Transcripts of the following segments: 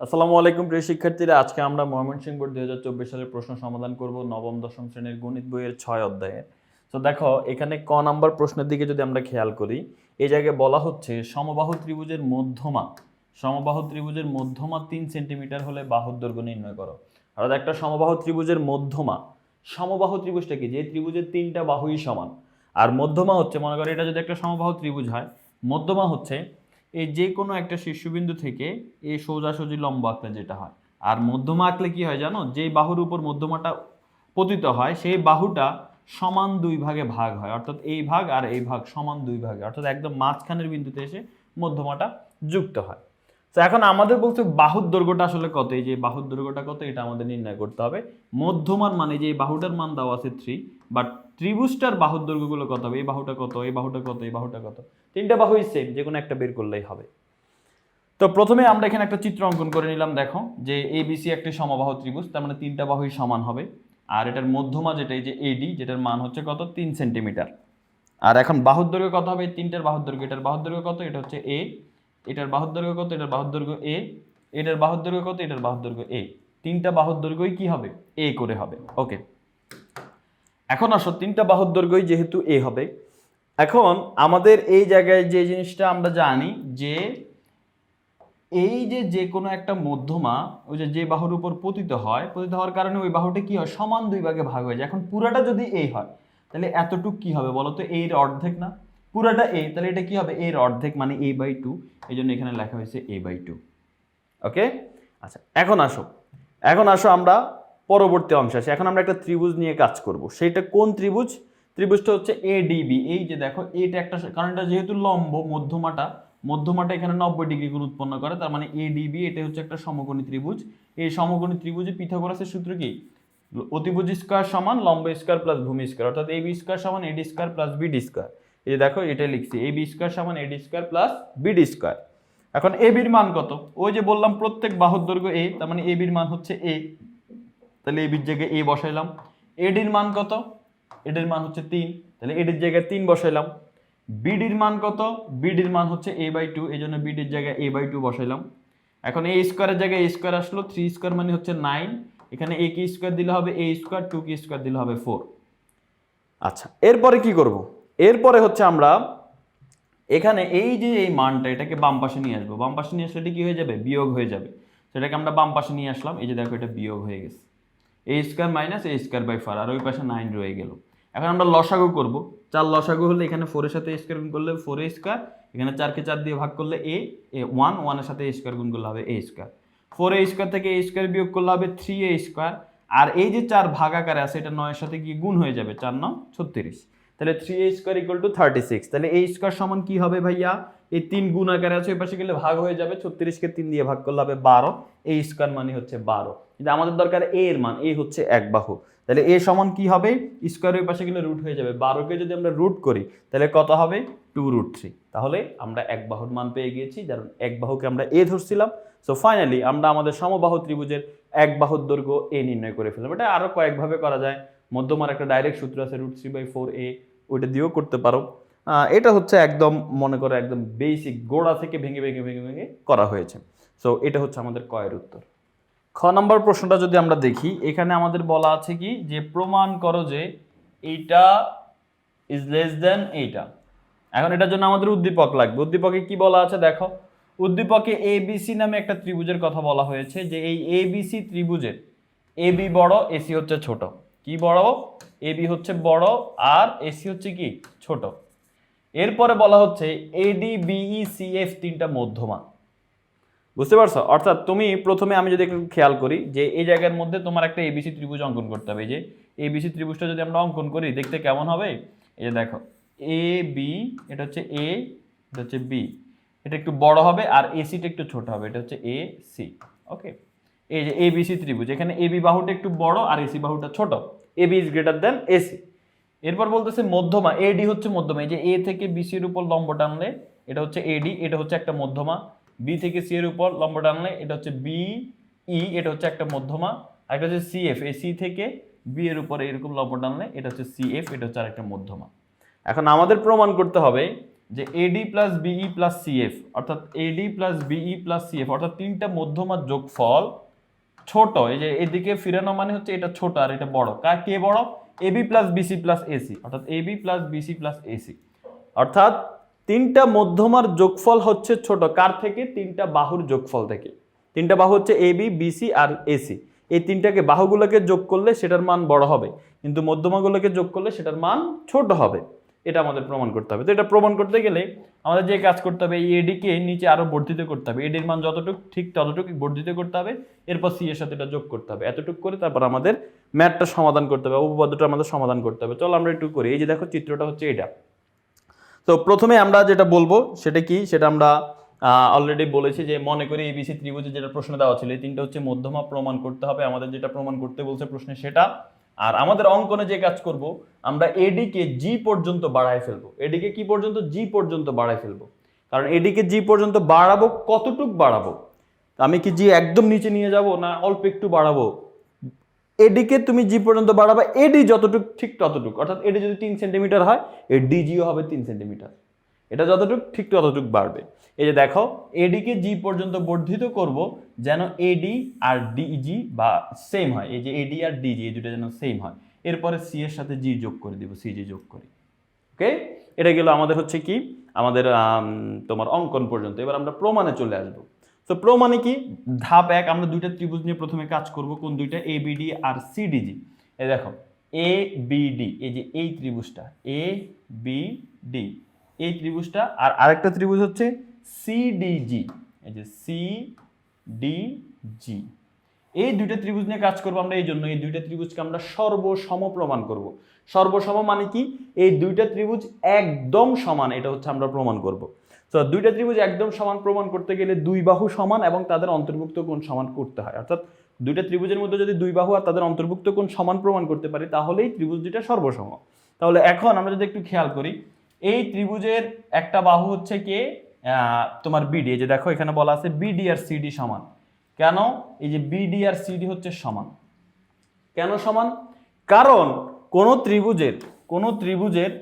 আসসালামু আলাইকুম, প্রিয় শিক্ষার্থীরা। আজকে আমরা ময়মনসিংহ বোর্ড দুই হাজার চব্বিশ সালের প্রশ্ন সমাধান করব নবম, দশম শ্রেণির গণিত বইয়ের ছয় অধ্যায়ের তো দেখো, এখানে ক নাম্বার প্রশ্নের দিকে যদি আমরা খেয়াল করি এই জায়গায় বলা হচ্ছে সমবাহু ত্রিভুজের মধ্যমা, সমবাহু ত্রিভুজের মধ্যমা তিন সেন্টিমিটার হলে বাহুর দৈর্ঘ্য নির্ণয় করো। অর্থাৎ একটা সমবাহু ত্রিভুজের মধ্যমা, সমবাহু ত্রিভুজটা কি? যে ত্রিভুজের তিনটা বাহুই সমান। আর মধ্যমা হচ্ছে, মনে করো, এটা যদি একটা সমবাহু ত্রিভুজ হয়, মধ্যমা হচ্ছে এই যে কোনো একটা শীর্ষবিন্দু থেকে এই সোজাসুজি লম্বা আঁকলে যেটা হয়। আর মধ্যমা আঁকলে কি হয় জানো? যে বাহুর উপর মধ্যমাটা পতিত হয়, সেই বাহুটা সমান দুই ভাগে ভাগ হয়। অর্থাৎ এই ভাগ আর এই ভাগ সমান দুই ভাগে। অর্থাৎ একদম মাঝখানের বিন্দুতে এসে মধ্যমাটা যুক্ত হয়। তো এখন আমাদের বলতে বাহুর দৈর্ঘ্যটা আসলে কত? এই যে বাহুর দৈর্ঘ্যটা কত? এটা আমাদের নির্ণয় করতে হবে। মধ্যমার মানে যে বাহুটার মান দেওয়া আছে থ্রি বাট ত্রিভুজটার বাহুর দৈর্ঘ্যগুলো কত হবে? এই বাহুটা কত? এই বাহুটা কত? এই বাহুটা কত? তিনটা বাহুই সেম যে কোনো একটা বের করলেই হবে। তো প্রথমে আমরা এখানে একটা চিত্র অঙ্কন করে নিলাম, দেখো, যে এবিসি একটি সমবাহু ত্রিভুজ, তার মানে তিনটা বাহুই সমান হবে। আর এটার মধ্যমা যেটা, এই যে এডি যেটার মান হচ্ছে কত? তিন সেন্টিমিটার। আর এখন বাহুর দৈর্ঘ্য কত হবে? তিনটার বাহুর দৈর্ঘ্য, এটার বাহুর দৈর্ঘ্য কত? এটা হচ্ছে এ এটার বাহুর দৈর্ঘ্য কত? এটার বাহুর দৈর্ঘ্য এ এটার বাহুর দৈর্ঘ্য কত? এটার বাহুর দৈর্ঘ্য এ তিনটা বাহুর দৈর্ঘ্যই কি হবে? এ করে হবে। ওকে এখন আসো, তিনটা বাহুর দৈর্ঘ্যই যেহেতু এ হবে। এখন আমাদের এই জায়গায় যে জিনিসটা আমরা জানি যে এই যে যে কোনো একটা মধ্যমা, ওই যে যে বাহুর উপর পতিত হয়, পতিত হওয়ার কারণে ওই বাহুটা কি হয়? সমান দুই ভাগে ভাগ হয়ে যায়। এখন পুরাটা যদি এই হয়, তাহলে এতটুক কি হবে বলো তো? এর অর্ধেক না? পুরাটা এ তাহলে এটা কি হবে? এর অর্ধেক মানে এ বাই টু এই জন্য এখানে লেখা হয়েছে এ বাই টু ওকে আচ্ছা এখন আসো এখন আসো আমরা পরবর্তী অংশে আসি। এখন আমরা একটা ত্রিভুজ নিয়ে কাজ করব। সেইটা কোন ত্রিভুজ? ত্রিভুজটা হচ্ছে এডিবি এই যে দেখো, এটা একটা কারণ এটা যেহেতু লম্ব, মধ্যমাটা মধ্যমাটা এখানে নব্বই ডিগ্রি কোণ উৎপন্ন করে, তার মানে এডিবি এটা হচ্ছে একটা সমকোণী ত্রিভুজ। এই সমকোণী ত্রিভুজে পিথাগোরাসের সূত্র কি? অতিভুজ স্কোয়ার সমান লম্ব স্কোয়ার প্লাস ভূমি স্কোয়ার, অর্থাৎ এবি স্কোয়ার সমান AD square plus BD square. এই দেখো, এটা লিখছি এবি স্কোয়ার সমান AD square plus BD square এখন এবির মান কত? ওই যে বললাম, প্রত্যেক বাহুর দৈর্ঘ্য এ তার মানে এবির মান হচ্ছে এ তাহলে এবির জায়গায় এ বসাইলাম। এডির মান কত? এডির মান হচ্ছে তিন। তাহলে এডির জায়গায় তিন বসাইলাম। বিডির মান কত? বিডির মান হচ্ছে এ বাই টু এই জন্য বিডির জায়গায় এ বাই টু বসাইলাম। এখন এ স্কোয়ারের জায়গায় এ স্কোয়ার আসলো থ্রি স্কোয়ার মানে হচ্ছে নাইন এখানে এ কি স্কোয়ার দিলে হবে এ স্কোয়ার টু কি স্কোয়ার দিলে হবে ফোর আচ্ছা এরপরে কি করব? এরপরে হচ্ছে আমরা এখানে এই যে এই মানটা, এটাকে বাম পাশে নিয়ে আসব। বাম পাশে নিয়ে আসলে এটা কি হয়ে যাবে? বিয়োগ হয়ে যাবে। সেটাকে আমরা বাম পাশে নিয়ে আসলাম। এই যে দেখো, এটা বিয়োগ হয়ে গেছে। A square minus A square by four আর ওই পাশে নাইন রয়ে গেল। এখন আমরা লসাগু করব। চার লসাগু হলে এখানে ফোরের সাথে স্কোয়ার গুণ করলে ফোর এ স্কোয়ার এখানে চারকে চার দিয়ে ভাগ করলে এ এ ওয়ান ওয়ানের সাথে স্কোয়ার গুণ করলে হবে A square four A square থেকে এ স্কোয়ার বিয়োগ করলে হবে থ্রি এ স্কোয়ার আর এই যে চার ভাগ আকারে আছে, এটা নয়ের সাথে গিয়ে গুণ হয়ে যাবে? চার, নয়, ছত্রিশ। তাহলে three A square equal to thirty six তাহলে এই স্কোয়ার সমান কি হবে ভাইয়া? এই তিন গুণ আকারে আছে, ওই পাশে গেলে ভাগ হয়ে যাবে, ছত্রিশকে তিন দিয়ে ভাগ করলে হবে বারো। এই স্কোয়ার মানে হচ্ছে বারো। কিন্তু আমাদের দরকার এ এর মান এ হচ্ছে এক বাহু। তাহলে এ সমান কি হবে? স্কোয়ার ওই পাশে গেলে রুট হয়ে যাবে। বারোকে যদি আমরা রুট করি, তাহলে কত হবে? টু রুট থ্রি তাহলে আমরা এক বাহুর মান পেয়ে গিয়েছি কারণ এক বাহুকে আমরা এ ধরছিলাম। সো ফাইনালি আমরা আমাদের সমবাহু ত্রিভুজের এক বাহুর দৈর্ঘ্য এ নির্ণয় করে ফেললাম। এটা আরও কয়েকভাবে করা যায়। মধ্যমার একটা ডাইরেক্ট সূত্র আছে root three by four A ওইটা দিয়েও করতে পারো। এটা হচ্ছে একদম মনে করো একদম বেসিক গোড়া থেকে ভেঙে ভেঙে ভেঙে ভেঙে করা হয়েছে। সো এটা হচ্ছে আমাদের কয়ের উত্তর। খ নম্বর প্রশ্নটা যদি আমরা দেখি, এখানে আমাদের বলা আছে কি যে, প্রমাণ করো যে এইটা ইজ লেস দেন এইটা। এখন এটার জন্য আমাদের উদ্দীপক লাগবে। উদ্দীপকে কি বলা আছে দেখো? উদ্দীপকে এ বিসি নামে একটা ত্রিভুজের কথা বলা হয়েছে যে এই এ বিসি ত্রিভুজের এ বি বড় এসি হচ্ছে ছোট। কি বড়? এ বি হচ্ছে বড়, আর এসি হচ্ছে কি? ছোট। এরপরে বলা হচ্ছে এডি বিই সি এফ তিনটা মধ্যমা বুঝতে পারছ? অর্থাৎ তুমি প্রথমে আমি যদি একটু খেয়াল করি যে এই জায়গার মধ্যে তোমার একটা এবিসি ত্রিভুজ অঙ্কন করতে হবে যে এবিসি ত্রিভুজটা যদি আমরা অঙ্কন করি, দেখতে কেমন হবে? এই যে দেখো এ বি এটা হচ্ছে এ এটা হচ্ছে বি এটা একটু বড় হবে আর এসিটা একটু ছোট হবে, এটা হচ্ছে এ সি ওকে এই যে এবিসি ত্রিভুজ, এখানে এবি বাহুটা একটু বড় আর এসি বাহুটা ছোট। AB is greater than AC এরপর বলতেছে মধ্যমা এডি হচ্ছে মধ্যমা, এই যে এ থেকে বিসির উপর লম্ব টানলে এটা হচ্ছে এডি এটা হচ্ছে একটা মধ্যমা বি থেকে সি এর উপর লম্ব টানলে এটা হচ্ছে বি ই এটা হচ্ছে একটা মধ্যমা, আর একটা হচ্ছে সিএফ এই সি থেকে বি এর উপরে এরকম লম্ব টানলে এটা হচ্ছে সিএফ এটা হচ্ছে আরেকটা মধ্যমা। এখন আমাদের প্রমাণ করতে হবে যে AD plus BE plus CF অর্থাৎ AD plus BE plus CF অর্থাৎ তিনটা মধ্যমার যোগফল ছোট, এই যে এদিকে ফিরানো মানে হচ্ছে এটা ছোট আর এটা বড়। কার কে বড়? AB plus BC plus AC অর্থাৎ AB plus BC plus AC অর্থাৎ তিনটা মধ্যমার যোগফল হচ্ছে ছোট। কার থেকে? তিনটা বাহুর যোগফল থেকে। তিনটা বাহু হচ্ছে এবি বিসি আর এসি এই তিনটাকে বাহুগুলোকে যোগ করলে সেটার মান বড় হবে। কিন্তু মধ্যমাগুলোকে যোগ করলে সেটার মান ছোট হবে। এটা আমাদের প্রমাণ করতে হবে। তো এটা প্রমাণ করতে গেলে আমাদের যে কাজ করতে হবে, এই এডিকে নিচে আরও বর্ধিত করতে হবে। এডির মান যতটুকু, ঠিক ততটুকু বর্ধিত করতে হবে। এরপর সি এর সাথে এটা যোগ করতে হবে। এতটুকু করে তারপর আমাদের ম্যাথটা সমাধান করতে হবে, উপপাদ্যটা আমাদের সমাধান করতে হবে। চলো আমরা একটু করি। এই যে দেখো, চিত্রটা হচ্ছে এটা। তো প্রথমে আমরা যেটা বলব, সেটা কি? সেটা আমরা অলরেডি বলেছি যে মনে করি এবিসি ত্রিভুজে যেটা প্রশ্ন দেওয়া ছিল, এই তিনটা হচ্ছে মধ্যমা প্রমাণ করতে হবে। আমাদের যেটা প্রমাণ করতে বলছে প্রশ্নে সেটা আর আমাদের অঙ্কনে যে কাজ করব, আমরা এডিকে জি পর্যন্ত বাড়ায় ফেলব। এডিকে কি পর্যন্ত? জি পর্যন্ত বাড়ায় ফেলব। কারণ এডিকে জি পর্যন্ত বাড়াবো, কতটুক বাড়াবো? আমি কি জি একদম নিচে নিয়ে যাব না অল্প একটু বাড়াবো? এডিকে তুমি জি পর্যন্ত বাড়াবা, এডি যতটুক, ঠিক ততটুক। অর্থাৎ এডি যদি তিন সেন্টিমিটার হয় এর ডিজিও হবে তিন সেন্টিমিটার। এটা যতটুক, ঠিক ততটুক বাড়বে। এই যে দেখো এডিকে জি পর্যন্ত বর্ধিত করব যেন এডি আর ডিজি বা সেম হয়। এই যে এডি আর ডিজি এই দুটো যেন সেম হয়। এরপরে সি এর সাথে জি যোগ করে দিব সিজি যোগ করি। ওকে এটা গেল আমাদের হচ্ছে কি? আমাদের তোমার অঙ্কন পর্যন্ত। এবার আমরা প্রমাণে চলে আসব। তো প্রমাণে কি? ধাপ এক, আমরা দুইটা ত্রিভুজ নিয়ে প্রথমে কাজ করব, কোন দুইটা? এ বিডি আর সি সিডিজি এই দেখো এ বিডি এই যে এই ত্রিভুজটা এ বি ডি এই ত্রিভুজটা, আর আরেকটা ত্রিভুজ হচ্ছে সিডিজি এই যে সি ডি জি এই দুইটা ত্রিভুজ নিয়ে কাজ করব আমরা এই জন্য, এই দুইটা ত্রিভুজকে আমরা সর্বসম প্রমাণ করব। সর্বসম মানে কি? এই দুইটা ত্রিভুজ একদম সমান, এটা হচ্ছে আমরা প্রমাণ করব। তো দুইটা ত্রিভুজ একদম সমান প্রমাণ করতে গেলে দুই বাহু সমান এবং তাদের অন্তর্ভুক্ত কোণ সমান করতে হয়। অর্থাৎ দুইটা ত্রিভুজের মধ্যে যদি দুই বাহু আর তাদের অন্তর্ভুক্ত কোণ সমান প্রমাণ করতে পারি, তাহলেই ত্রিভুজ দুইটা সর্বসম। তাহলে এখন আমরা যদি একটু খেয়াল করি এই ত্রিভুজের একটা বাহু হচ্ছে কে? তোমার বিডি যে দেখো এখানে বলা আছে বিডি আর সিডি সমান। কেন? এই যে বিডি আর সিডি হচ্ছে সমান। কেন সমান? কারণ কোন ত্রিভুজের কোন ত্রিভুজের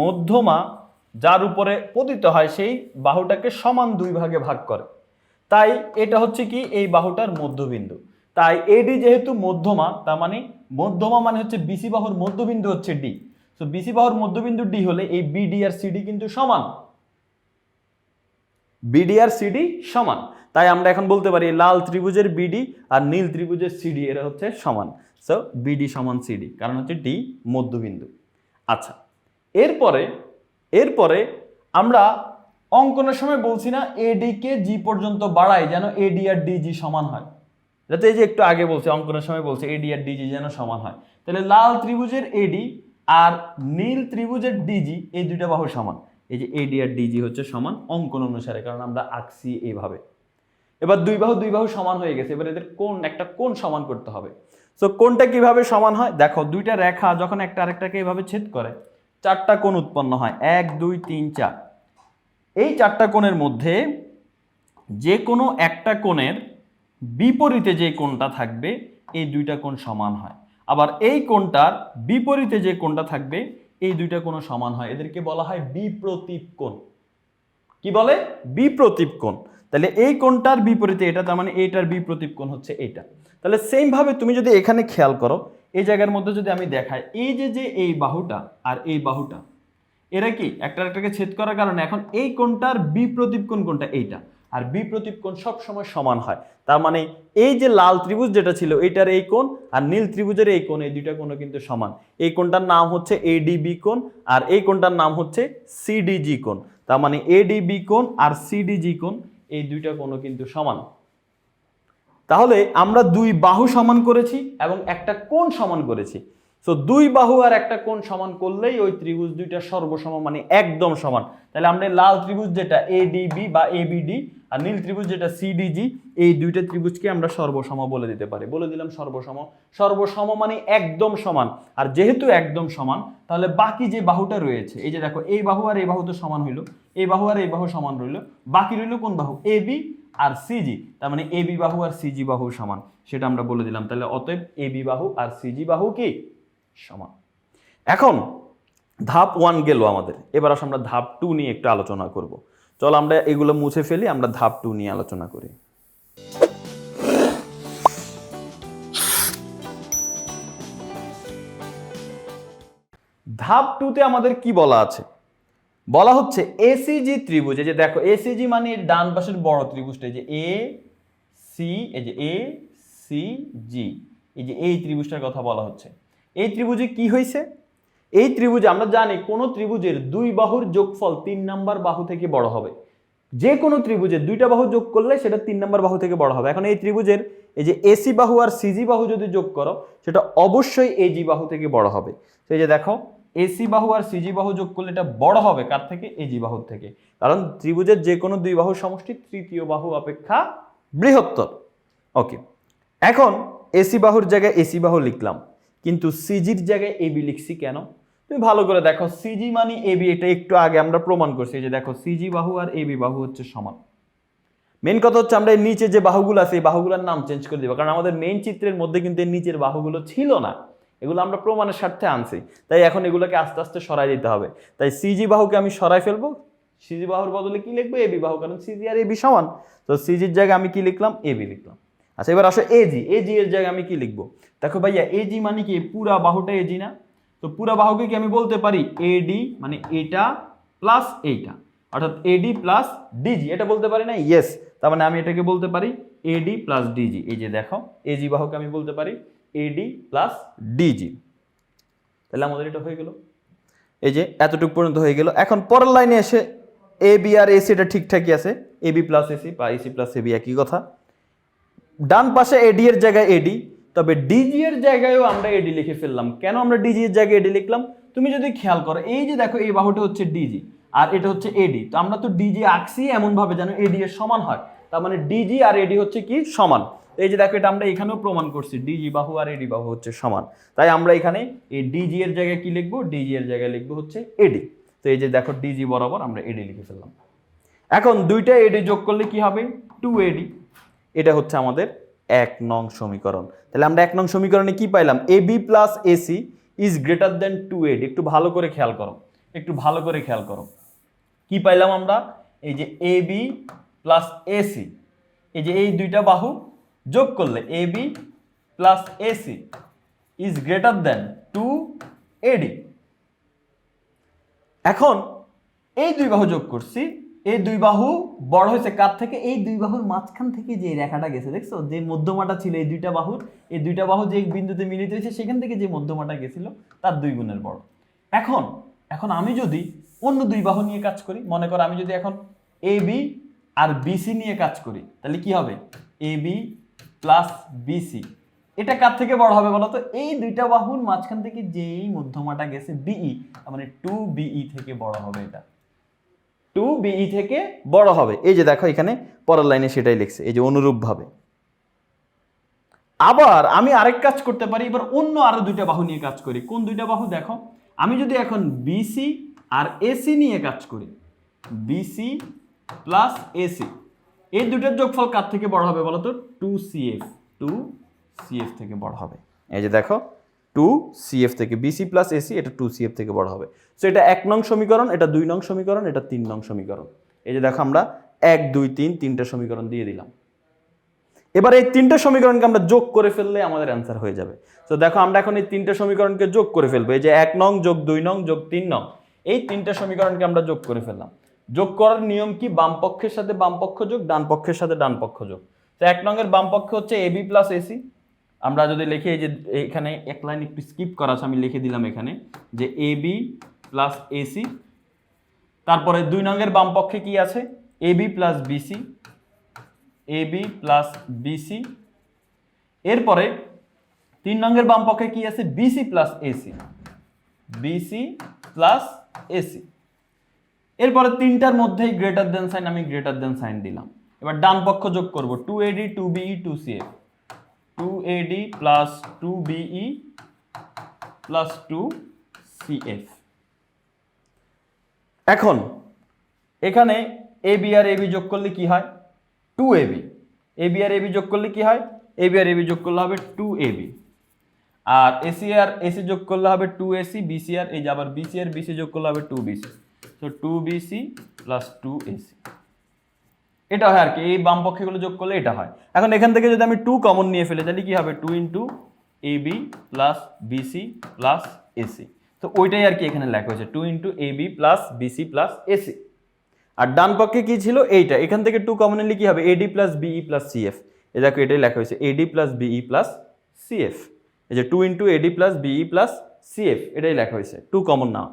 মধ্যমা যার উপরে পতিত হয় সেই বাহুটাকে সমান দুই ভাগে ভাগ করে। তাই এটা হচ্ছে কি? এই বাহুটার মধ্যবিন্দু। তাই এডি যেহেতু মধ্যমা, তার মানে মধ্যমা মানে হচ্ছে বিসি বাহুর মধ্যবিন্দু হচ্ছে ডি তো বিসি বাহুর মধ্যবিন্দু ডি হলে এই বিডি আর সিডি কিন্তু সমান। বিডি আর সিডি সমান। তাই আমরা এখন বলতে পারি লাল ত্রিভুজের বিডি আর নীল ত্রিভুজের সিডি এরা হচ্ছে সমান। সো বিডি সমান সিডি কারণ হচ্ছে ডি মধ্যবিন্দু। আচ্ছা এরপরে এরপরে আমরা অঙ্কনের সময় বলছি না এডি কে জি পর্যন্ত বাড়াই যেন এডি আর ডিজি সমান হয়। যাতে এই যে একটু আগে বলছি, অঙ্কনের সময় বলছে এডি আর ডিজি যেন সমান হয়। তাহলে লাল ত্রিভুজের এডি আর নীল ত্রিভুজের ডিজি এই দুইটা বাহু সমান। এই যে এডি আর ডিজি হচ্ছে সমান অঙ্কন অনুসারে, কারণ আমরা আঁকছি এইভাবে। এবার দুই বাহু দুই বাহু সমান হয়ে গেছে। এবার এদের কোন, একটা কোন সমান করতে হবে। সো কোনটা কীভাবে সমান হয়? দেখো, দুইটা রেখা যখন একটা আরেকটাকে এভাবে ছেদ করে, চারটা কোণ উৎপন্ন হয়। এক, দুই, তিন, চার। এই চারটা কোণের মধ্যে যে কোনো একটা কোণের বিপরীতে যে কোণটা থাকবে, এই দুইটা কোণ সমান হয়। আবার এই কোণটার বিপরীতে যে কোণটা থাকবে, এই দুইটা কোণ সমান হয়। এদেরকে বলা হয় বিপ্রতীপ কোণ। কি বলে? বিপ্রতীপ কোণ। তাহলে এই কোণটার বিপরীতে এটা, তার মানে এইটার বিপ্রতীপ কোণ হচ্ছে এইটা। তাহলে সেম ভাবে তুমি যদি এখানে খেয়াল করো, এই জায়গার মধ্যে যদি আমি দেখাই, এই যে যে, এই বাহুটা আর এই বাহুটা, এরা কি? একটা একটাকে ছেদ করার কারণে এখন এই কোণটার বিপ্রতীপ কোণ কোনটা এইটা। আর বিপ্রতীপ কোণ সবসময় সমান হয়। তার মানে এই যে লাল ত্রিভুজ যেটা ছিল, এইটার এই কোণ আর নীল ত্রিভুজের এই কোণ, এই দুইটা কোণও কিন্তু সমান। এই কোণটার নাম হচ্ছে এডিবি কোণ আর এই কোণটার নাম হচ্ছে সিডিজি কোণ। তার মানে এডিবি কোণ আর সিডিজি কোণ, এই দুইটা কোণও কিন্তু সমান। তাহলে আমরা দুই বাহু সমান করেছি এবং একটা কোণ সমান করেছি। সো দুই বাহু আর একটা কোণ সমান করলেই ওই ত্রিভুজ দুইটা সর্বসম মানে একদম সমান। তাহলে আমরা লাল ত্রিভুজ যেটা এডিবি বা এ এবিডি আর নীল ত্রিভুজ যেটা সিডিজি এই দুইটা ত্রিভুজকে আমরা সর্বসম বলে দিতে পারি। বলে দিলাম সর্বসম। সর্বসম মানে একদম সমান। আর যেহেতু একদম সমান, তাহলে বাকি যে বাহুটা রয়েছে, এই যে দেখো, এই বাহু আর এই বাহু তো সমান হইল। এই বাহু আর এই বাহু সমান রইল। বাকি রইল কোন বাহু? এবি আর সিজি তার মানে এবি বাহু আর সিজি বাহু সমান। সেটা আমরা বলে দিলাম। তাহলে অতএব এবি বাহু আর সিজি বাহু কি? সমান। এখন ধাপ ওয়ান গেল আমাদের। এবার আসলে আমরা ধাপ টু নিয়ে একটু আলোচনা করব। চল আমরা এগুলো মুছে ফেলি, আমরা ধাপ টু নিয়ে আলোচনা করি। ধাপ টুতে আমাদের কি বলা আছে? বলা হচ্ছে এসিজি ত্রিভুজ। যে দেখো এসিজি মানে ডান পাশের বড় ত্রিভুজটা যে এ সি এই যে এ সি জি এই যে এই ত্রিভুজটার কথা বলা হচ্ছে। এই ত্রিভুজে কি হয়েছে এই ত্রিভুজে আমরা জানি কোন ত্রিভুজের দুই বাহুর যোগফল তিন নাম্বার বাহু থেকে বড় হবে। যে কোনো ত্রিভুজের দুইটা বাহু যোগ করলে সেটা তিন নাম্বার বাহু থেকে বড় হবে। এখন এই ত্রিভুজের এই যে এসি বাহু আর সিজি বাহু যদি যোগ করো, সেটা অবশ্যই এজি বাহু থেকে বড় হবে। তো এই যে দেখো এসি বাহু আর সিজি বাহু যোগ করলে এটা বড় হবে কার থেকে? এজি বাহুর থেকে। কারণ ত্রিভুজের যে কোনো দুই বাহুর সমষ্টি তৃতীয় বাহু অপেক্ষা বৃহত্তর। ওকে, এখন এসি বাহুর জায়গায় এসি বাহু লিখলাম। কিন্তু সিজির জায়গায় এবি লিখছি কেন? তুমি ভালো করে দেখো, সিজি মানে এবি এটা একটু আগে আমরা প্রমাণ করছি যে দেখো, সিজি বাহু আর এবি বাহু হচ্ছে সমান। মেন কথা হচ্ছে আমরা নিচে যে বাহুগুলো আছে, এই বাহুগুলোর নাম চেঞ্জ করে দিব, কারণ আমাদের মেইন চিত্রের মধ্যে কিন্তু নিচের বাহুগুলো ছিল না। এগুলো আমরা প্রমাণের স্বার্থে আনছি, তাই এখন এগুলোকে আস্তে আস্তে সরাই দিতে হবে। তাই সিজি বাহুকে আমি সরাই ফেলব, সিজি বাহুর বদলে কি লিখব? এবি বাহু, কারণ সিজি আর এবি সমান। তো সিজির জায়গায় আমি কি লিখলাম? এবি লিখলাম। আচ্ছা এবার আসো এজি এজি এর জায়গায় আমি কি লিখব? দেখো ভাইয়া এজি মানে কি? পুরা বাহুটা এজি না? তো পুরা বাহুকে কি আমি বলতে পারি? এডি মানে এটা প্লাস এইটা। অর্থাৎ এডি প্লাস ডিজি এটা বলতে পারি না? ইয়েস তার মানে আমি এটাকে বলতে পারি এডি প্লাস ডিজি এই যে দেখো এজি বাহুকে আমি বলতে পারি এডি প্লাস ডিজি তাহলে আমাদের এটা হয়ে গেল। এই যে, এতটুকু পর্যন্ত হয়ে গেল। এখন পরের লাইনে এসে এ বি আর এসি এটা ঠিকঠাকই আছে। এ বি প্লাস এসি বা এসি প্লাস এ বি একই কথা। ডান পাশে এডি এর জায়গায় এডি তবে ডিজি এর জায়গায়ও আমরা এডি লিখে ফেললাম। কেন আমরা ডিজি এর জায়গায় এডি লিখলাম? তুমি যদি খেয়াল করো, এই যে দেখো, এই বাহুটা হচ্ছে ডিজি আর এটা হচ্ছে এডি তো আমরা তো ডিজি আঁকছি এমন ভাবে যেন এডি এর সমান হয়। তার মানে ডিজি আর এডি হচ্ছে কি? সমান। এই যে দেখো, এটা আমরা এখানেও প্রমাণ করছি। ডিজি বাহু আর এডি বাহু হচ্ছে সমান। তাই আমরা এখানে এই ডিজি এর জায়গায় কি লিখব? ডিজি এর জায়গায় লিখব হচ্ছে এডি তো এই যে দেখো ডিজি বরাবর আমরা এডি লিখে ফেললাম। এখন দুইটা এডি যোগ করলে কি হবে? টু এডি এটা হচ্ছে আমাদের এক নং সমীকরণ। তাহলে আমরা এক নং সমীকরণে কি পাইলাম? A B plus AC is greater than two AD একটু ভালো করে খেয়াল করো। একটু ভালো করে খেয়াল করো। কি পাইলাম আমরা? এই যে এ বি প্লাস এসি এই যে এই দুইটা বাহু যোগ করলে A B plus AC is greater than two AD এখন এই দুই বাহু যোগ করছি এই দুই বাহু বড় হয়েছে কার থেকে? এই দুই বাহুর মাঝখান থেকে যে রেখাটা গেছে, দেখছ? যে মধ্যমাটা ছিল এই দুইটা বাহুর, এই দুইটা বাহু যে বিন্দুতে মিলিত হয়েছে, সেখান থেকে যে মধ্যমাটা গেছিল, তার দুই গুণের বড়। এখন এখন আমি যদি অন্য দুই বাহু নিয়ে কাজ করি, মনে করো আমি যদি এখন এ বি আর বিসি নিয়ে কাজ করি, তাহলে কি হবে? এ বি প্লাস বিসি এটা কার থেকে বড় হবে বলো তো? এই দুইটা বাহুর মাঝখান থেকে যেই মধ্যমাটা গেছে বিই মানে টু বিই থেকে বড় হবে এটা। টু বিই থেকে বড় হবে। এই যে দেখো এখানে পরের লাইনে সেটাই লিখছে, এই যে অনুরূপভাবে। আবার আমি আরেক কাজ করতে পারি, এবার অন্য আরও দুইটা বাহু নিয়ে কাজ করি। কোন দুইটা বাহু? দেখো, আমি যদি এখন বিসি আর এসি নিয়ে কাজ করি বিসি প্লাস এসি এই দুইটার যোগফল কার থেকে বড় হবে বলো তো? টু সিএফ টু সিএফ থেকে বড় হবে। এই যে দেখো টু সিএফ থেকে বিসি প্লাস এসি এটা টু সিএফ থেকে বড় হবে। সো এটা এক নং সমীকরণ, এটা দুই নং সমীকরণ, এটা তিন নং সমীকরণ। এই যে দেখো আমরা, এক, দুই, তিন, তিনটা সমীকরণ দিয়ে দিলাম। এবার এই তিনটা সমীকরণকে আমরা যোগ করে ফেললে আমাদের অ্যান্সার হয়ে যাবে। তো দেখো আমরা এখন এই তিনটা সমীকরণকে যোগ করে ফেলব। এই যে এক নং যোগ দুই নং যোগ তিন নং, এই তিনটা সমীকরণকে আমরা যোগ করে ফেললাম। যোগ করার নিয়ম কি? বাম পক্ষের সাথে বাম পক্ষ যোগ, ডান পক্ষের সাথে ডান পক্ষ যোগ। তো এক নংয়ের বাম পক্ষ হচ্ছে এবি প্লাস এসি আমরা যদি লিখি এই যে এখানে এক লাইন একটু স্কিপ করা আছে, আমি লিখে দিলাম এখানে যে এ বি প্লাস এসি তারপরে দুই নঙ্গের বাম পক্ষে কি আছে? A B plus BC A B plus BC এরপরে তিন নঙ্গের বাম পক্ষে কি আছে? BC plus AC BC plus AC এরপরে তিনটার মধ্যেই গ্রেটার দেন সাইন আমি গ্রেটার দেন সাইন দিলাম। এবার ডান পক্ষ যোগ করব। Two AD two BE two C CF two AD plus two BE plus two CF এখন, এখানে এ বি আর এবি যোগ করলে কি হয়? টু এবি এ বি আর এবি যোগ করলে কি হয়? এ বি আর এবি যোগ করলে হবে টু এবি আর এসি আর এসি যোগ করলে হবে টু এসি বিসি আর এই যে আবার বিসি আর বিসি যোগ করলে হবে টু বিসি তো two BC plus two AC এটা হয় আর কি, এই বাম পক্ষেগুলো যোগ করলে এটা হয়। এখন এখান থেকে যদি আমি টু কমন নিয়ে ফেলে, তাহলে কি হবে? Two into A B plus BC plus AC তো ওইটাই আর কি এখানে লেখা হয়েছে two into A B plus BC plus AC আর ডান পক্ষে কি ছিল? এইটা। এখান থেকে টু কমন নিলে কি হবে? AD plus BE plus CF এ দেখো, এটাই লেখা হয়েছে AD plus BE plus CF এই যে two into AD plus BE plus CF এটাই লেখা হয়েছে টু কমন নাও।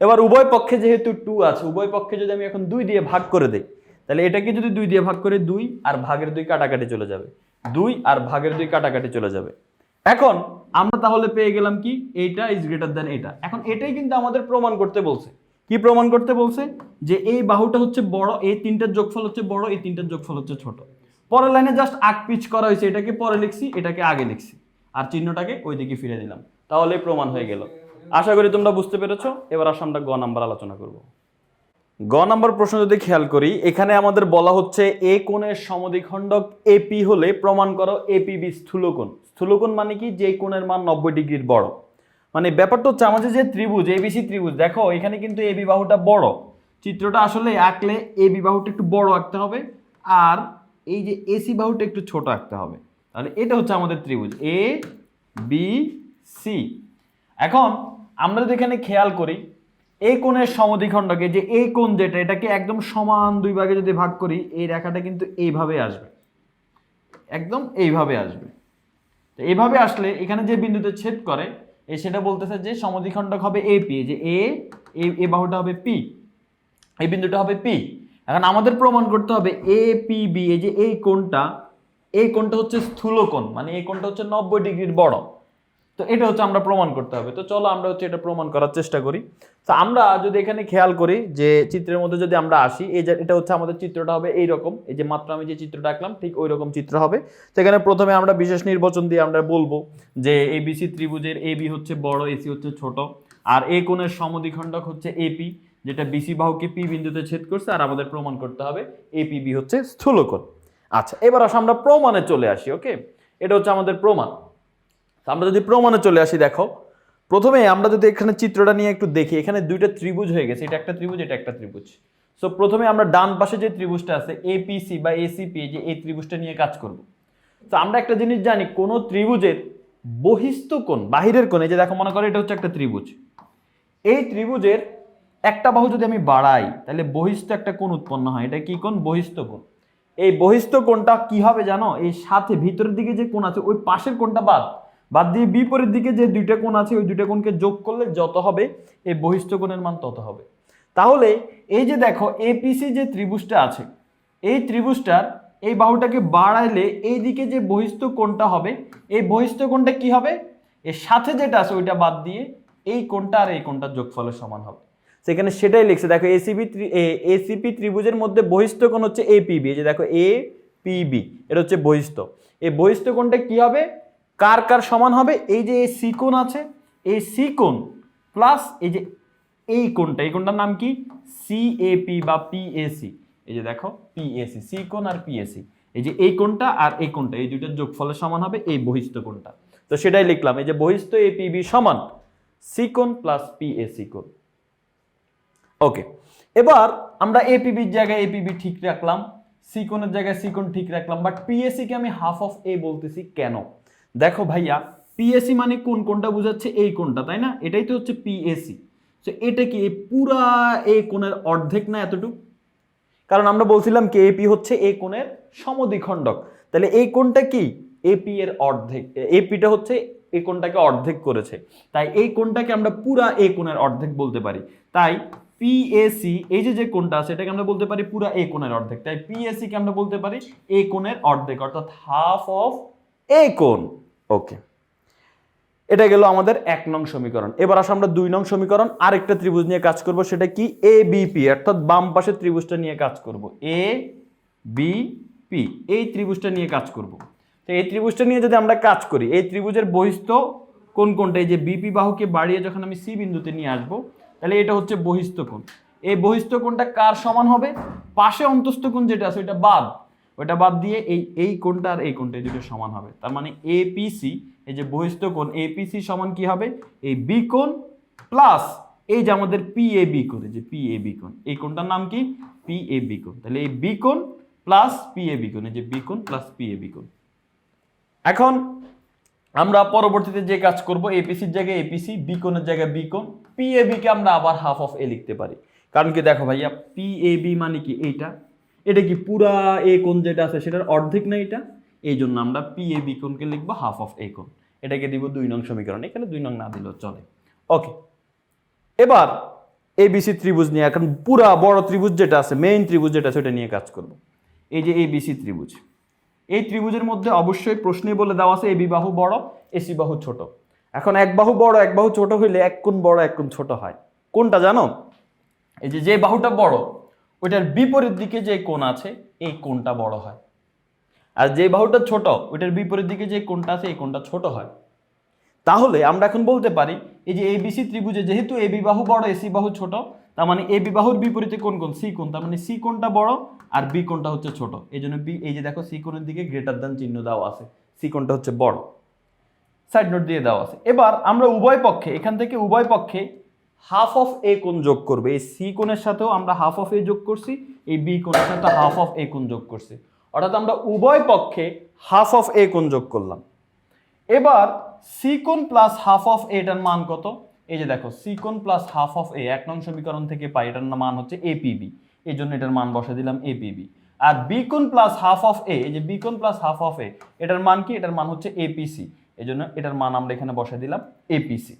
এবার উভয় পক্ষে যেহেতু টু আছে, উভয় পক্ষে যদি আমি এখন দুই দিয়ে ভাগ করে দিই তাহলে এটাকে যদি দুই দিয়ে ভাগ করে দুই আর ভাগের দুই কাটাকাটি চলে যাবে। দুই আর ভাগের দুই কাটাকাটি চলে যাবে। এখন আমরা তাহলে পেয়ে গেলাম কি? এইটা ইজ গ্রেটার দ্যান এটা। এখন এটাই কিন্তু আমাদের প্রমাণ করতে বলছে। কি প্রমাণ করতে বলছে? যে এই বাহুটা হচ্ছে বড়, এই তিনটার যোগফল হচ্ছে বড়, এই তিনটার যোগফল হচ্ছে ছোট। পরের লাইনে জাস্ট আগ পিচ করা হয়েছে, এটাকে পরে লিখছি, এটাকে আগে লিখছি। আর চিহ্নটাকে ওই দিকে ফিরে দিলাম তাহলে প্রমাণ হয়ে গেল। আশা করি তোমরা বুঝতে পেরেছ। এবার আসলে আমরা গ নাম্বার আলোচনা করব। গ নম্বর প্রশ্ন যদি খেয়াল করি, এখানে আমাদের বলা হচ্ছে এ কোণের সমদ্বিখণ্ডক এপি হলে প্রমাণ করো এপিবি স্থূলকোণ। স্থূলকোণ মানে কি? যে কোণের মান নব্বই ডিগ্রির বড়। মানে ব্যাপারটা হচ্ছে আমাদের যে ত্রিভুজ এবিসি ত্রিভুজ, দেখো এখানে কিন্তু এ বিবাহুটা বড়। চিত্রটা আসলে আঁকলে এ বিবাহটা একটু বড় আঁকতে হবে আর এই যে এসি বাহুটা একটু ছোট আঁকতে হবে। তাহলে এটা হচ্ছে আমাদের ত্রিভুজ এ বি সি এখন আমরা যদি এখানে খেয়াল করি এই কোণের সমদ্বিখণ্ডকে যে এই কোণ যেটা, এটাকে একদম সমান দুই ভাগে যদি ভাগ করি, এই রেখাটা কিন্তু এইভাবে আসবে। একদম এইভাবে আসবে। তো এইভাবে আসলে এখানে যে বিন্দুতে ছেদ করে এই সেটা বলতেছে যে সমদ্বিখণ্ডক হবে এ পি যে এ এ বাহুটা হবে পি এই বিন্দুটা হবে পি এখন আমাদের প্রমাণ করতে হবে এ পি বি এই যে এই কোণটা এই কোণটা হচ্ছে স্থূল কোণ মানে এই কোণটা হচ্ছে নব্বই ডিগ্রির বড়। তো এটা হচ্ছে আমরা প্রমাণ করতে হবে। তো চলো আমরা হচ্ছে এটা প্রমাণ করার চেষ্টা করি। তো আমরা যদি এখানে খেয়াল করি যে চিত্রের মধ্যে যদি আমরা আসি, এই যে এটা হচ্ছে আমাদের চিত্রটা হবে এই রকম এই যে মাত্র আমি যে চিত্রটা আঁকলাম, ঠিক ওই রকম চিত্র হবে। তো এখানে প্রথমে আমরা বিশেষ নির্বাচন দিয়ে আমরা বলব যে এ বিসি ত্রিভুজের এ বি হচ্ছে বড় এসি হচ্ছে ছোট। আর এ কোণের সমদ্বিখণ্ডক হচ্ছে এপি যেটা বিসি বাহুকে পি বিন্দুতে ছেদ করছে। আর আমাদের প্রমাণ করতে হবে এপিবি হচ্ছে স্থূলকোণ। আচ্ছা এবার আসলে আমরা প্রমাণে চলে আসি ওকে এটা হচ্ছে আমাদের প্রমাণ। আমরা যদি প্রমাণে চলে আসি, দেখো। প্রথমে আমরা যদি এখানে চিত্রটা নিয়ে একটু দেখি, এখানে দুইটা ত্রিভুজ হয়ে গেছে, এটা একটা ত্রিভুজ, এটা একটা ত্রিভুজ। সো প্রথমে আমরা ডান পাশে যে ত্রিভুজটা আছে এপিসি বা এসিপি যে এই ত্রিভুজটা নিয়ে কাজ করব। তো আমরা একটা জিনিস জানি, কোন ত্রিভুজের বহিস্থ কোণ, বাহিরের কোণ যে দেখো, মনে করো এটা হচ্ছে একটা ত্রিভুজ। এই ত্রিভুজের একটা বাহু যদি আমি বাড়াই, তাহলে বহিস্থ একটা কোণ উৎপন্ন হয়। এটা কি কোণ? বহিস্থ কোণ। এই বহিস্থ কোণটা কি হবে জানো? এই সাথে ভিতরের দিকে যে কোণ আছে, ওই পাশের কোণটা বাদ। বাদ দিয়ে বিপরীত দিকে যে দুইটা কোণ আছে, ওই দুইটা কোণকে যোগ করলে যত হবে, এই বহিস্থ কোণের মান তত হবে। তাহলে এই যে দেখো এপিসি যে ত্রিভুজটা আছে, এই ত্রিভুজটার এই বাহুটাকে বাড়াইলে এই দিকে যে বহিষ্ঠ কোণটা হবে, এই বহিস্থ কোণটা কি হবে? এর সাথে যেটা আছে, ওইটা বাদ দিয়ে এই কোণটা আর এই কোণটার যোগফলের সমান হবে। সেখানে সেটাই লিখছে, দেখো এসিবি এসিপি ত্রিভুজের মধ্যে বহিস্থ কোণ হচ্ছে এপিবি যে দেখো এ পিবি এটা হচ্ছে বহিষ্ঠ। এই বহিস্থ কোণটা কি হবে? কার কার সমান হবে? এই যে এই সি কোণ আছে, এই সি কোণ প্লাস এই যে এই কোণটা, এই কোণটার নাম কি? সিএপি বা পিএসি এই যে দেখো পিএসি সি কোণ আর পিএসি এই যে এই কোণটা আর এই কোণটা, এই দুইটার যোগফলের সমান হবে এই বহিস্থ কোণটা। তো সেটাই লিখলাম, এই যে বহিস্থ এপিবি সমান সি কোণ প্লাস পিএসি কোণ। ওকে, এবার আমরা এপিবির জায়গায় এপিবি ঠিক রাখলাম সি কোণের জায়গায় সি কোণ ঠিক রাখলাম বাট পিএসসি কে আমি হাফ অফ এ বলতেছি কেন? দেখো ভাইয়া পিএসসি মানে কোন, কোনটা বোঝাচ্ছে এই কোনটা, তাই না? এটাই তো হচ্ছে পিএসসি তো এটা কি পুরা এই কোণের অর্ধেক না এতটুকু? কারণ আমরা বলছিলাম কি এপি হচ্ছে এই কোণের সমদ্বিখণ্ডক। তাহলে এই কোণটা কি? এপি এর অর্ধেক। এপিটা হচ্ছে এই কোণটাকে অর্ধেক করেছে। তাই এই কোণটাকে আমরা পুরা এই কোণের অর্ধেক বলতে পারি। তাই পিএসি এই যে যে কোণটা আছে, এটাকে আমরা বলতে পারি পুরা এ কোণের অর্ধেক। তাই পিএসসি কে আমরা বলতে পারি এ কোণের অর্ধেক, অর্থাৎ হাফ অফ এ কোণ। ওকে এটা গেল আমাদের এক নং সমীকরণ। এবার আসো আমরা দুই নং সমীকরণ, আরেকটা ত্রিভুজ নিয়ে কাজ করব, সেটা কি? এ বিপি অর্থাৎ বাম পাশের ত্রিভুজটা নিয়ে কাজ করব। এ বি পি এই ত্রিভুজটা নিয়ে কাজ করব। তো এই ত্রিভুজটা নিয়ে যদি আমরা কাজ করি, এই ত্রিভুজের বহিস্থ কোন কোনটা? এই যে বিপি বাহুকে বাড়িয়ে যখন আমি সি বিন্দুতে নিয়ে আসব, তাহলে এটা হচ্ছে বহিস্থ কোণ। এই বহিস্থ কোণটা কার সমান হবে? পাশে অন্তস্থ কোণ যেটা আছে, ওইটা বাদ। ওটা বাদ দিয়ে এই এই কোণটা আর এই কোণটা দুটো সমান হবে। তার মানে এপিসি এই যে বহিস্থ কোণ এপিসি সমান কি হবে? এই বি কোণ প্লাস এই যে আমাদের পি এ বি যে পি এ বি কোণ। এই কোণটার নাম কি? পি এ বি কোণ। তাহলে এই বি কোণ প্লাস পি এ বি কোণ, এই যে বি কোণ প্লাস পি এ বি কোণ। এখন আমরা পরবর্তীতে যে কাজ করব এপিসির জায়গায় এপিসি বি কোণের জায়গায় বি কোণ পি এ বিকে আমরা আবার হাফ অফ এ লিখতে পারি। কারণ কি দেখো ভাইয়া পি এ বি মানে কি? এইটা। এটা কি পুরা এ কোণ যেটা আছে সেটার অর্ধেক না এটা? এই জন্য আমরা পি এ বি কোণকে লিখব হাফ অফ এ কোণ। এটাকে দিব দুই নং সমীকরণ। এখানে দুই নং না দিলেও চলে। ওকে এবার এ এবিসি ত্রিভুজ নিয়ে, এখন পুরা বড় ত্রিভুজ যেটা আছে মেইন ত্রিভুজ যেটা আছে, ওটা নিয়ে কাজ করব। এই যে এ এবিসি ত্রিভুজ। এই ত্রিভুজের মধ্যে অবশ্যই প্রশ্নে বলে দেওয়া আছে এবি বাহু বড় এসি বাহু ছোট। এখন এক বাহু বড়, এক বাহু ছোট হইলে এক কোণ বড়, এক কোণ ছোট হয়। কোনটা জানো? এই যে যে বাহুটা বড় ওইটার বিপরীত দিকে যে কোণ আছে, এই কোণটা বড় হয়। আর যে বাহুটা ছোট, ওইটার বিপরীত দিকে যে কোণটা আছে, এই কোণটা ছোট হয়। তাহলে আমরা এখন বলতে পারি, এই যে এ এবিসি ত্রিভুজে যেহেতু এ বাহু বড় এসি বাহু ছোট, তার মানে এ বাহুর বিপরীতে কোন কোন সি কোণ, তার মানে সি কোণটা বড় আর বি কোণটা হচ্ছে ছোট। এই জন্য বি, এই যে দেখো, সি কোণের দিকে গ্রেটার দ্যান চিহ্ন দেওয়া আছে। সি কোণটা হচ্ছে বড়। সাইড নোট দিয়ে দেওয়া আছে। এবার আমরা উভয় পক্ষে, এখান থেকে উভয় পক্ষে হাফ অফ এ কোণ যোগ করবে। এই সি কোণের সাথেও আমরা হাফ অফ এ যোগ করছি, এই বি কোণের সাথে হাফ অফ এ কোণ যোগ করছি। অর্থাৎ আমরা উভয় পক্ষে হাফ অফ এ কোণ যোগ করলাম। এবার সি সিকোন প্লাস হাফ অফ এটার মান কত? এই যে দেখো, সি সিকোন প্লাস হাফ অফ এ, এক নং সমীকরণ থেকে পাই, এটার মান হচ্ছে এপিবি এই জন্য এটার মান বসে দিলাম এপিবি আর বিকোন প্লাস হাফ অফ এ, এই যে বিকোন প্লাস হাফ অফ এ, এটার মান কি? এটার মান হচ্ছে এপিসি এই জন্য এটার মান আমরা এখানে বসে দিলাম এপিসি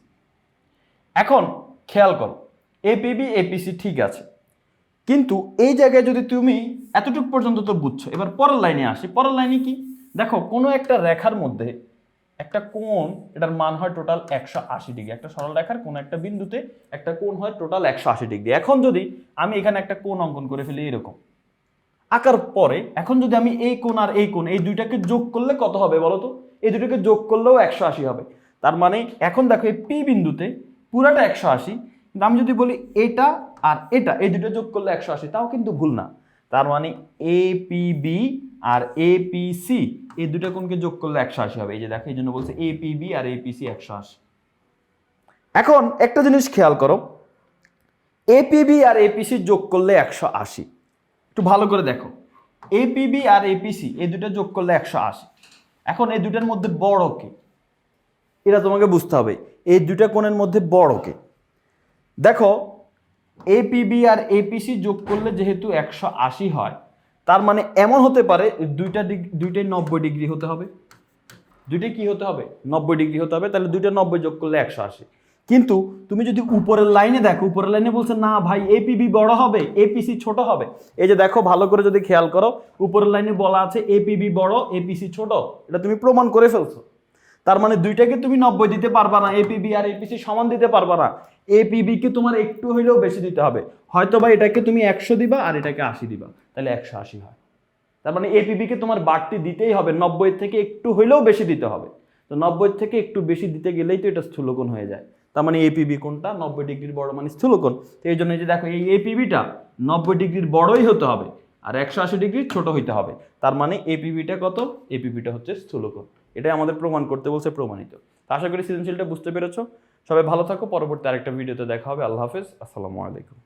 এখন খেয়াল করো এপিবি এপিসি ঠিক আছে। কিন্তু এই জায়গায় যদি তুমি এতটুকু পর্যন্ত তো বুঝছ, এবার পরের লাইনে আসি। পরের লাইনে কি? দেখো, কোনো একটা রেখার মধ্যে একটা কোণ, এটার মান হয় টোটাল একশো আশি ডিগ্রি একটা সরল রেখার কোনো একটা বিন্দুতে, একটা কোণ হয় টোটাল একশো আশি ডিগ্রি এখন যদি আমি এখানে একটা কোণ অঙ্কন করে ফেলি এরকম, আঁকার পরে এখন যদি আমি এই কোণ আর এই কোণ, এই দুইটাকে যোগ করলে কত হবে বলো তো? এই দুটোকে যোগ করলেও একশো আশি হবে। তার মানে এখন দেখো এই পি বিন্দুতে পুরাটা একশো আশি, কিন্তু আমি যদি বলি এটা আর এটা, এই দুটো যোগ করলে একশো আশি, তাও কিন্তু ভুল না। তার মানে এ পি বি আর এ পি সি এই দুটো কোনকে যোগ করলে একশো আশি হবে। এই যে দেখো, এই জন্য বলছে এ পি বি আর এ পি সি একশো আশি। এখন একটা জিনিস খেয়াল করো এপিবি আর এপিসি যোগ করলে একশো আশি। একটু ভালো করে দেখো এপিবি আর এপিসি এই দুটো যোগ করলে একশো আশি। এখন এই দুটার মধ্যে বড় কে? এটা তোমাকে বুঝতে হবে। এই দুটা কোণের মধ্যে বড় কে? দেখো এপিবি আর এপিসি যোগ করলে যেহেতু একশো আশি হয়, তার মানে এমন হতে পারে দুইটা ডিগ্রি দুইটাই নব্বই ডিগ্রি হতে হবে। দুইটাই কি হতে হবে? নব্বই ডিগ্রি হতে হবে, তাহলে দুইটা নব্বই যোগ করলে একশো আশি। কিন্তু তুমি যদি উপরের লাইনে দেখো, উপরের লাইনে বলছে, না ভাই এপিবি বড় হবে এপিসি ছোট হবে। এই যে দেখো, ভালো করে যদি খেয়াল করো, উপরের লাইনে বলা আছে এপিবি বড় এপিসি ছোট। এটা তুমি প্রমাণ করে ফেলছো। তার মানে দুইটাকে তুমি নব্বই দিতে পারবা না এপিবি আর এপিসি সমান দিতে পারবা না। এপিবি কে তোমার একটু হইলেও বেশি দিতে হবে। হয়তো বা এটাকে তুমি একশো দিবা আর এটাকে আশি দিবা, তাহলে একশো আশি হয়। তার মানে এপিবি কে তোমার বাড়তি দিতেই হবে, নব্বই থেকে একটু হইলেও বেশি দিতে হবে। তো নব্বই থেকে একটু বেশি দিতে গেলেই তো এটা স্থূলকোণ হয়ে যায়। তার মানে এপিবি কোনটা নব্বই ডিগ্রির বড় মানে স্থূলকোণ। তো এই জন্য যে দেখো, এই এপিবিটা নব্বই ডিগ্রির বড়ই হতে হবে আর একশো আশি ডিগ্রির ছোট হইতে হবে। তার মানে এপিবিটা কত? এপিবিটা হচ্ছে স্থূলকোণ। এটাই আমাদের প্রমাণ করতে বলছে প্রমাণিত। আশা করি সৃজনশীলটা বুঝতে পেরেছ। সবাই ভালো থাকো, পরবর্তী আরেকটা ভিডিওতে দেখা হবে। আল্লাহ হাফেজ। আসসালামু আলাইকুম।